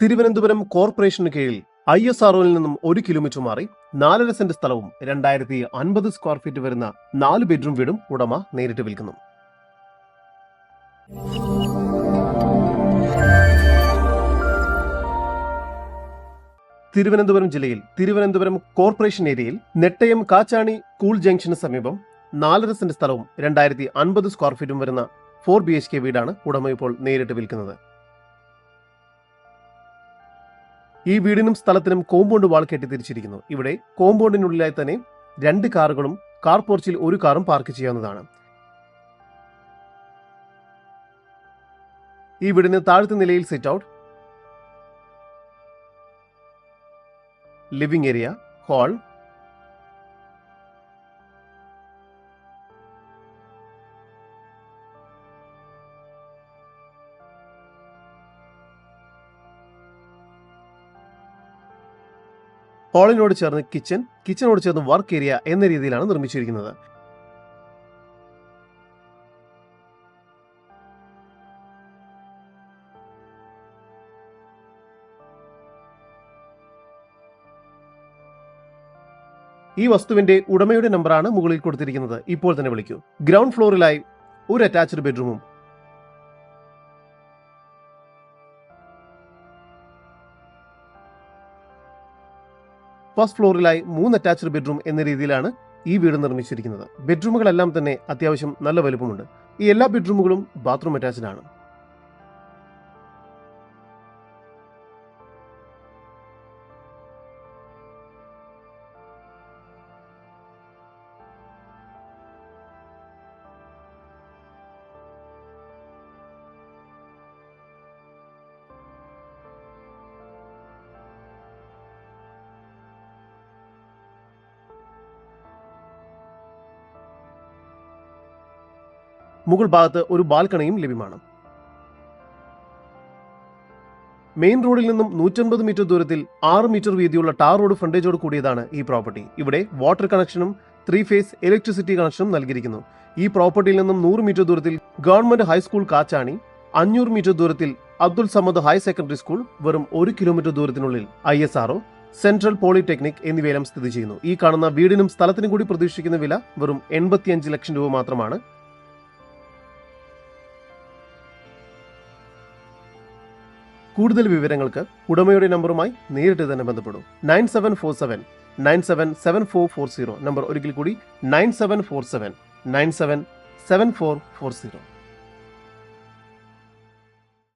തിരുവനന്തപുരം കോർപ്പറേഷന് കീഴിൽ I S ആർഒയിൽ നിന്നും ഒരു കിലോമീറ്റർ മാറി നാലര സെന്റ് സ്ഥലവും രണ്ടായിരത്തി അൻപത് സ്ക്വയർ ഫീറ്റ് വരുന്ന നാല് ബെഡ്റൂം വീടും ഉടമ നേരിട്ട് വിൽക്കുന്നു. തിരുവനന്തപുരം ജില്ലയിൽ തിരുവനന്തപുരം കോർപ്പറേഷൻ ഏരിയയിൽ നെട്ടയം കാച്ചാണി കൂൾ ജംഗ്ഷന് സമീപം നാലര സെന്റ് സ്ഥലവും രണ്ടായിരത്തി അൻപത് സ്ക്വയർ ഫീറ്റും വരുന്ന ഫോർ ബി എച്ച് കെ വീടാണ് ഉടമ ഇപ്പോൾ നേരിട്ട് വിൽക്കുന്നത്. ഈ വീടിനും സ്ഥലത്തിനും കോമ്പൗണ്ട് വാൾ കെട്ടി തിരിച്ചിരിക്കുന്നു. ഇവിടെ കോമ്പൗണ്ടിനുള്ളിലായി തന്നെ രണ്ട് കാറുകളും കാർ പോർച്ചിൽ ഒരു കാറും പാർക്ക് ചെയ്യാവുന്നതാണ്. ഈ വീടിന് താഴത്തെ നിലയിൽ sit out living area hall ഹാളിനോട് ചേർന്ന് കിച്ചൺ കിച്ചണോട് ചേർന്ന് വർക്ക് ഏരിയ എന്ന രീതിയിലാണ് നിർമ്മിച്ചിരിക്കുന്നത്. ഈ വസ്തുവിന്റെ ഉടമയുടെ നമ്പറാണ് മുകളിൽ കൊടുത്തിരിക്കുന്നത്. ഇപ്പോൾ തന്നെ വിളിക്കൂ. ഗ്രൗണ്ട് ഫ്ലോറിലായി ഒരു അറ്റാച്ച്ഡ് ബെഡ്റൂമും ഫസ്റ്റ് ഫ്ലോറിലായി മൂന്ന് അറ്റാച്ച്ഡ് ബെഡ്റൂം എന്ന രീതിയിലാണ് ഈ വീട് നിർമ്മിച്ചിരിക്കുന്നത്. ബെഡ്റൂമുകളെല്ലാം തന്നെ അത്യാവശ്യം നല്ല വലുപ്പമുണ്ട്. ഈ എല്ലാ ബെഡ്റൂമുകളും ബാത്റൂം അറ്റാച്ച്ഡ് ആണ്. മുകൾ ഭാഗത്ത് ഒരു ബാൽക്കണിയും ലഭ്യമാണ്. മെയിൻ റോഡിൽ നിന്നും നൂറ്റൻപത് മീറ്റർ ദൂരത്തിൽ ആറ് മീറ്റർ വീതിയുള്ള ടാർ റോഡ് ഫ്രണ്ടേജോട് കൂടിയതാണ് ഈ പ്രോപ്പർട്ടി. ഇവിടെ വാട്ടർ കണക്ഷനും ത്രീ ഫേസ് ഇലക്ട്രിസിറ്റി കണക്ഷനും നൽകിയിരിക്കുന്നു. ഈ പ്രോപ്പർട്ടിയിൽ നിന്നും നൂറ് മീറ്റർ ദൂരത്തിൽ ഗവൺമെന്റ് ഹൈസ്കൂൾ കാച്ചാണി അഞ്ഞൂറ് മീറ്റർ ദൂരത്തിൽ Abdul Samad higher secondary school വെറും ഒരു kilometre ദൂരത്തിനുള്ളിൽ I S R O central polytechnic എന്നിവയെല്ലാം സ്ഥിതി ചെയ്യുന്നു. ഈ കാണുന്ന വീടിനും സ്ഥലത്തിനും കൂടി പ്രതീക്ഷിക്കുന്ന വില വെറും എൺപത്തിയഞ്ച് ലക്ഷം രൂപ മാത്രമാണ്. കൂടുതൽ വിവരങ്ങൾക്ക് ഉടമയുടെ നമ്പറുമായി നേരിട്ട് തന്നെ ബന്ധപ്പെടും. Nine seven four seven nine seven seven four four zero. Number ഒരിക്കൽ കൂടി nine seven four seven nine seven seven four four zero.